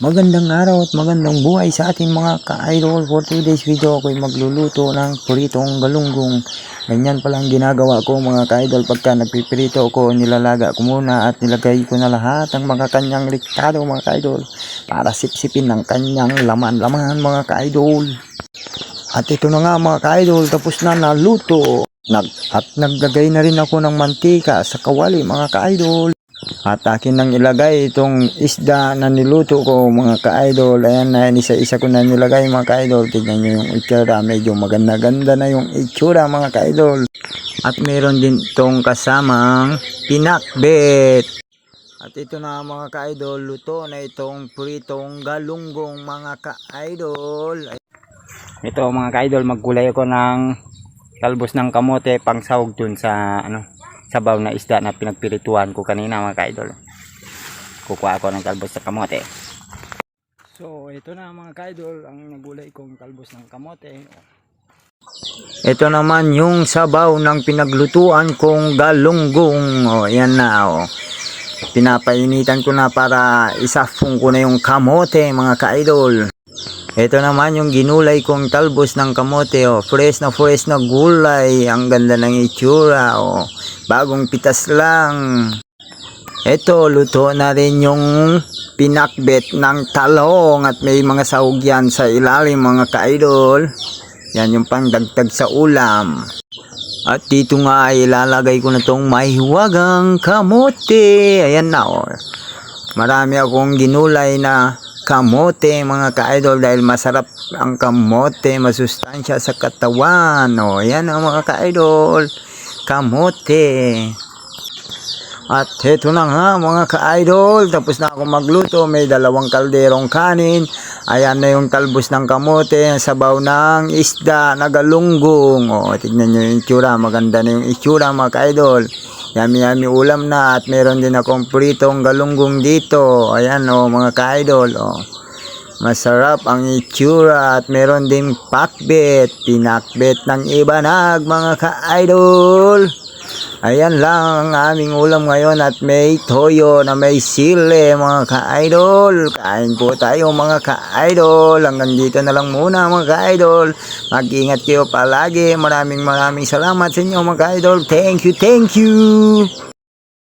Magandang araw at magandang buhay sa ating mga ka-idol. For today's video ako'y magluluto ng puritong galunggong. Ganyan palang ginagawa ko mga ka-idol. Pagka nagpipirito ako, nilalaga ko muna at nilagay ko na lahat ang mga kanyang liktado mga ka-idol. Para sipsipin ng kanyang laman-laman mga ka-idol. At ito na nga mga ka-idol, tapos na naluto. Nag, at naglagay na rin ako ng mantika sa kawali mga ka-idol. At akin nang ilagay itong isda na niluto ko mga ka-idol. Ayan na, isa-isa ko na nilagay mga ka-idol. Tignan nyo yung itsura. Medyo maganda-ganda na yung itsura mga ka-idol. At meron din itong kasamang pinakbet. At ito na mga ka-idol, luto na itong pritong galunggong mga ka-idol. Ito mga ka-idol, magkulay ako ng talbos ng kamote pang sahog dun sa ano sabaw na isda na pinagpirituan ko kanina mga ka-idol. Kukuha ako ng talbos ng kamote. So, ito na mga ka-idol, ang nagulay kong talbos ng kamote. Ito naman yung sabaw ng pinaglutuan kong galunggong. O, yan na o. Pinapainitan ko na para isafong ko na yung kamote mga ka-idol. Ito naman yung ginulay kong talbos ng kamote, oh. Fresh na fresh na gulay. Ang ganda ng itsura, oh. Bagong pitas lang. Ito, luto na rin yung pinakbet ng talong at may mga sahog yan sa ilalim mga ka-idol. Yan yung pangdagdag sa ulam. At dito nga ay ilalagay ko na tong mahiwagang kamote. Ayan na, oh. Marami akong ginulay na kamote mga ka-idol dahil masarap ang kamote, masustansya sa katawan. O, yan ang mga ka-idol. Kamote. At heto na nga mga ka-idol, tapos na ako magluto, may dalawang kalderong kanin. Ayan na yung talbos ng kamote, sabaw ng isda na galunggong. O, tignan nyo yung itsura, maganda na yung itsura mga ka-idol. Yummy yummy ulam na at meron din akong pritong galunggong dito. Ayan o mga ka-idol. O. Masarap ang itsura at meron din pakbet. Pinakbet ng ibanag mga ka-idol. Ayan lang ang aming ulam ngayon at may toyo na may sile mga ka-idol. Kain po tayo mga ka-idol. Hanggang dito na lang muna mga ka-idol. Mag-ingat kayo palagi. Maraming maraming salamat sa inyo mga ka-idol. Thank you, thank you.